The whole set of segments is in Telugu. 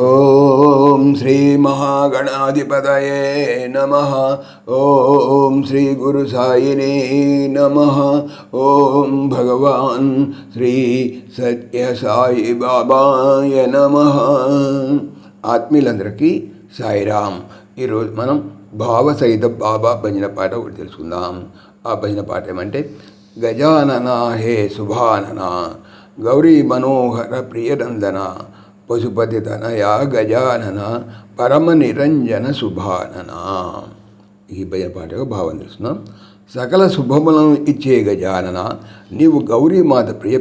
ఓం శ్రీ మహాగణాధిపతయే నమ. ఓం శ్రీ గురు సాయినే నమ. ఓం భగవాన్ శ్రీ సత్య సాయి బాబాయ నమ. ఆత్మీయులందరికీ సాయిరామ్. ఈరోజు మనం భావసహిత బాబా భజన పాట ఒకటి తెలుసుకుందాం. ఆ భజన పాట ఏమంటే గజానన హే శుభానన గౌరీ మనోహర ప్రియనందన పశుపతి తనయ గజానన పరమ నిరంజన శుభానన ఈ భయ పాటగా భావం తెలుస్తున్నాం సకల శుభములను ఇచ్చే గజానన నీవు గౌరీమాత ప్రియ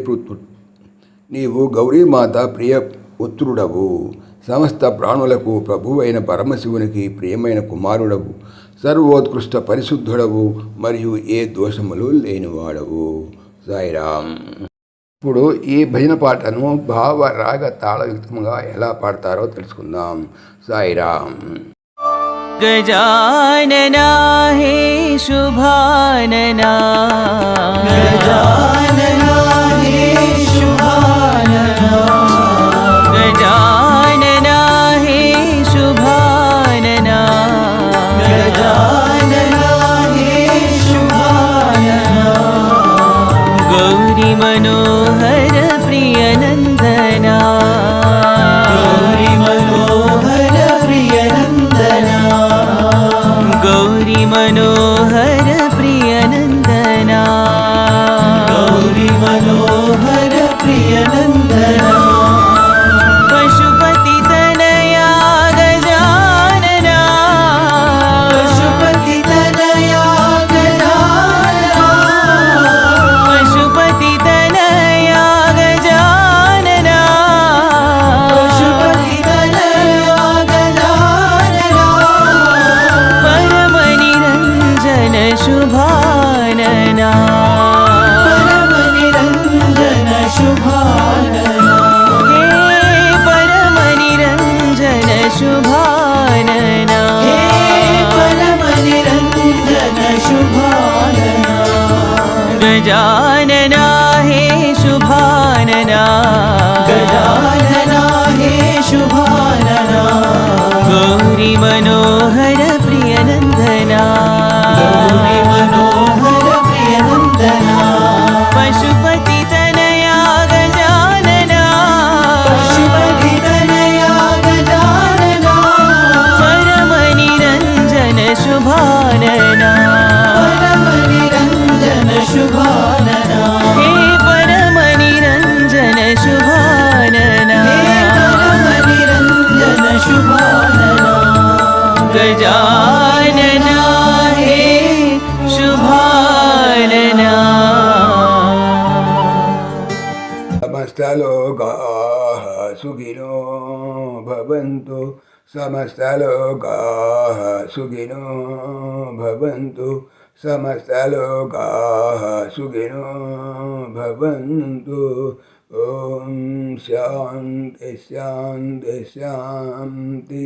నీవు గౌరీమాత ప్రియ పుత్రుడవు. సమస్త ప్రాణులకు ప్రభువైన పరమశివునికి ప్రియమైన కుమారుడవు. సర్వోత్కృష్ట పరిశుద్ధుడవు మరియు ఏ దోషములు లేనివాడవు. సాయిరామ్. ఇప్పుడు ఈ భజన పాటను భావ రాగ తాళయుక్తముగా ఎలా పాడతారో తెలుసుకుందాం. సాయిరామ్. గజాననా హే శుభాననా. గజాన മനോഹര गजानना हे शुभानना। गजानना हे शुभानना। गौरी मनोहर गजानना हे शुभानना समस्तलोकाः सुखिनो भवन्तु। समस्तलोकाः सुखिनो भवन्तु। समस्तलोकाः सुखिनो भवन्तु ॐ शान्ति शान्ति शान्ति